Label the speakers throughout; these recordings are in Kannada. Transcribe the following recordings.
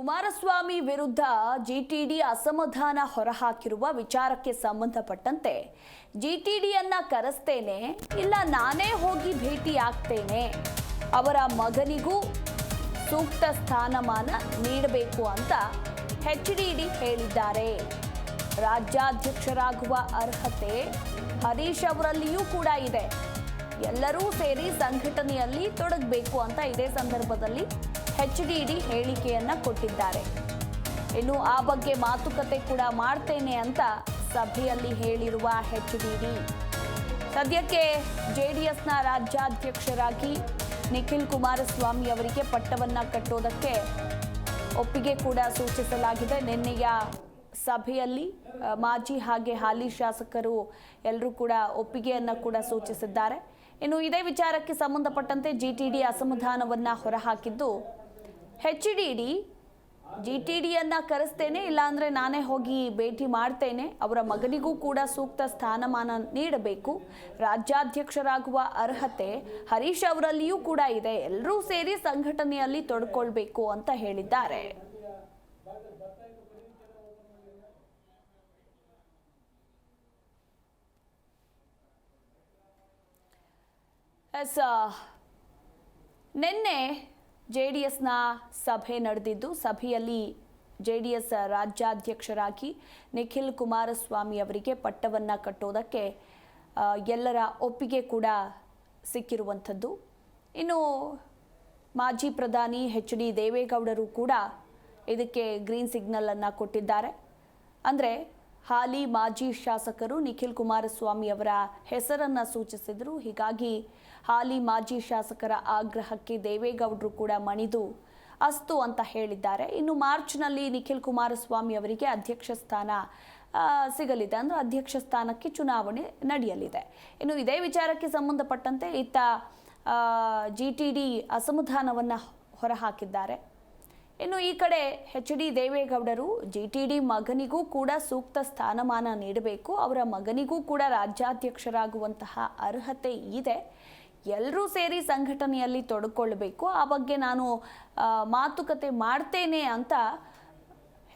Speaker 1: ಕುಮಾರಸ್ವಾಮಿ ವಿರುದ್ಧ ಜಿಟಿಡಿ ಅಸಮಾಧಾನ ಹೊರಹಾಕಿರುವ ವಿಚಾರಕ್ಕೆ ಸಂಬಂಧಪಟ್ಟಂತೆ ಜಿಟಿಡಿಯನ್ನ ಕರೆಸ್ತೇನೆ, ಇಲ್ಲ ನಾನೇ ಹೋಗಿ ಭೇಟಿ ಆಗ್ತೇನೆ ಅವರ ಮಗನಿಗೂ ಸೂಕ್ತ ಸ್ಥಾನಮಾನ ನೀಡಬೇಕು ಅಂತ ಎಚ್ಡಿಡಿ ಹೇಳಿದ್ದಾರೆ. ರಾಜ್ಯಾಧ್ಯಕ್ಷರಾಗುವ ಅರ್ಹತೆ ಹರೀಶ್ ಅವರಲ್ಲಿಯೂ ಕೂಡ ಇದೆ. ಎಲ್ಲರೂ ಸೇರಿ ಸಂಘಟನೆಯಲ್ಲಿ ತೊಡಗಬೇಕು ಅಂತ ಇದೇ ಸಂದರ್ಭದಲ್ಲಿ ಎಚ್ಡಿಡಿ ಹೇಳಿಕೆಯನ್ನ ಕೊಟ್ಟಿದ್ದಾರೆ. ಇನ್ನು ಆ ಬಗ್ಗೆ ಮಾತುಕತೆ ಕೂಡ ಮಾಡ್ತೇನೆ ಅಂತ ಸಭೆಯಲ್ಲಿ ಹೇಳಿರುವ ಎಚ್ಡಿಡಿ ಸದ್ಯಕ್ಕೆ ಜೆಡಿಎಸ್ನ ರಾಜ್ಯಾಧ್ಯಕ್ಷರಾಗಿ ನಿಖಿಲ್ ಕುಮಾರಸ್ವಾಮಿ ಅವರಿಗೆ ಪಟ್ಟವನ್ನ ಕಟ್ಟೋದಕ್ಕೆ ಒಪ್ಪಿಗೆ ಕೂಡ ಸೂಚಿಸಲಾಗಿದೆ. ನಿನ್ನೆಯ ಸಭೆಯಲ್ಲಿ ಮಾಜಿ ಹಾಗೆ ಹಾಲಿ ಶಾಸಕರು ಎಲ್ಲರೂ ಕೂಡ ಒಪ್ಪಿಗೆಯನ್ನು ಕೂಡ ಸೂಚಿಸಿದ್ದಾರೆ. ಇನ್ನು ಇದೇ ವಿಚಾರಕ್ಕೆ ಸಂಬಂಧಪಟ್ಟಂತೆ ಜಿಟಿಡಿ ಅಸಮಾಧಾನವನ್ನು ಹೊರಹಾಕಿದ್ದು ಎಚ್ಡಿಡಿ ಡಿಯನ್ನು ಕರೆಸ್ತೇನೆ, ಇಲ್ಲಾಂದರೆ ನಾನೇ ಹೋಗಿ ಭೇಟಿ ಮಾಡ್ತೇನೆ. ಅವರ ಮಗನಿಗೂ ಕೂಡ ಸೂಕ್ತ ಸ್ಥಾನಮಾನ ನೀಡಬೇಕು. ರಾಜ್ಯಾಧ್ಯಕ್ಷರಾಗುವ ಅರ್ಹತೆ ಹರೀಶ್ ಅವರಲ್ಲಿಯೂ ಕೂಡ ಇದೆ. ಎಲ್ಲರೂ ಸೇರಿ ಸಂಘಟನೆಯಲ್ಲಿ ತೊಡ್ಕೊಳ್ಬೇಕು ಅಂತ ಹೇಳಿದ್ದಾರೆ. ಎಸ್ ನಿನ್ನೆ ಜೆ ಡಿ ಎಸ್ನ ಸಭೆ ನಡೆದಿದ್ದು, ಸಭೆಯಲ್ಲಿ ಜೆ ಡಿ ಎಸ್ ರಾಜ್ಯಾಧ್ಯಕ್ಷರಾಗಿ ನಿಖಿಲ್ ಕುಮಾರಸ್ವಾಮಿ ಅವರಿಗೆ ಪಟ್ಟವನ್ನು ಕಟ್ಟೋದಕ್ಕೆ ಎಲ್ಲರ ಒಪ್ಪಿಗೆ ಕೂಡ ಸಿಕ್ಕಿರುವಂಥದ್ದು. ಇನ್ನು ಮಾಜಿ ಪ್ರಧಾನಿ ಎಚ್ ಡಿ ದೇವೇಗೌಡರು ಕೂಡ ಇದಕ್ಕೆ ಗ್ರೀನ್ ಸಿಗ್ನಲನ್ನು ಕೊಟ್ಟಿದ್ದಾರೆ. ಅಂದರೆ ಹಾಲಿ ಮಾಜಿ ಶಾಸಕರು ನಿಖಿಲ್ ಕುಮಾರಸ್ವಾಮಿ ಅವರ ಹೆಸರನ್ನ ಸೂಚಿಸಿದರು. ಹೀಗಾಗಿ ಹಾಲಿ ಮಾಜಿ ಶಾಸಕರ ಆಗ್ರಹಕ್ಕೆ ದೇವೇಗೌಡರು ಕೂಡ ಮಣಿದು ಅಸ್ತು ಅಂತ ಹೇಳಿದ್ದಾರೆ. ಇನ್ನು ಮಾರ್ಚ್ನಲ್ಲಿ ನಿಖಿಲ್ ಕುಮಾರಸ್ವಾಮಿ ಅವರಿಗೆ ಅಧ್ಯಕ್ಷ ಸ್ಥಾನ ಸಿಗಲಿದೆ. ಅಂದ್ರೆ ಅಧ್ಯಕ್ಷ ಸ್ಥಾನಕ್ಕೆ ಚುನಾವಣೆ ನಡೆಯಲಿದೆ. ಇನ್ನು ಇದೇ ವಿಚಾರಕ್ಕೆ ಸಂಬಂಧಪಟ್ಟಂತೆ ಇತ್ತ ಜಿ ಟಿ ಡಿ ಅಸಮಾಧಾನವನ್ನು ಹೊರಹಾಕಿದ್ದಾರೆ. ಇನ್ನು ಈ ಕಡೆ ಎಚ್ ಡಿ ದೇವೇಗೌಡರು ಜಿ ಟಿ ಡಿ ಮಗನಿಗೂ ಕೂಡ ಸೂಕ್ತ ಸ್ಥಾನಮಾನ ನೀಡಬೇಕು. ಅವರ ಮಗನಿಗೂ ಕೂಡ ರಾಜ್ಯಾಧ್ಯಕ್ಷರಾಗುವಂತಹ ಅರ್ಹತೆ ಇದೆ. ಎಲ್ಲರೂ ಸೇರಿ ಸಂಘಟನೆಯಲ್ಲಿ ತೊಡಕೊಳ್ಳಬೇಕು ಆ ಬಗ್ಗೆ ನಾನು ಮಾತುಕತೆ ಮಾಡ್ತೇನೆ ಅಂತ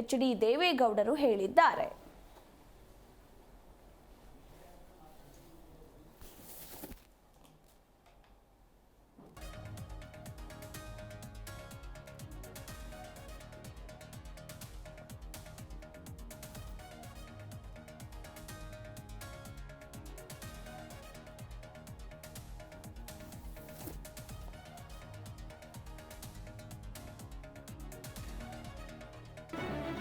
Speaker 1: ಎಚ್ ಡಿ ದೇವೇಗೌಡರು ಹೇಳಿದ್ದಾರೆ.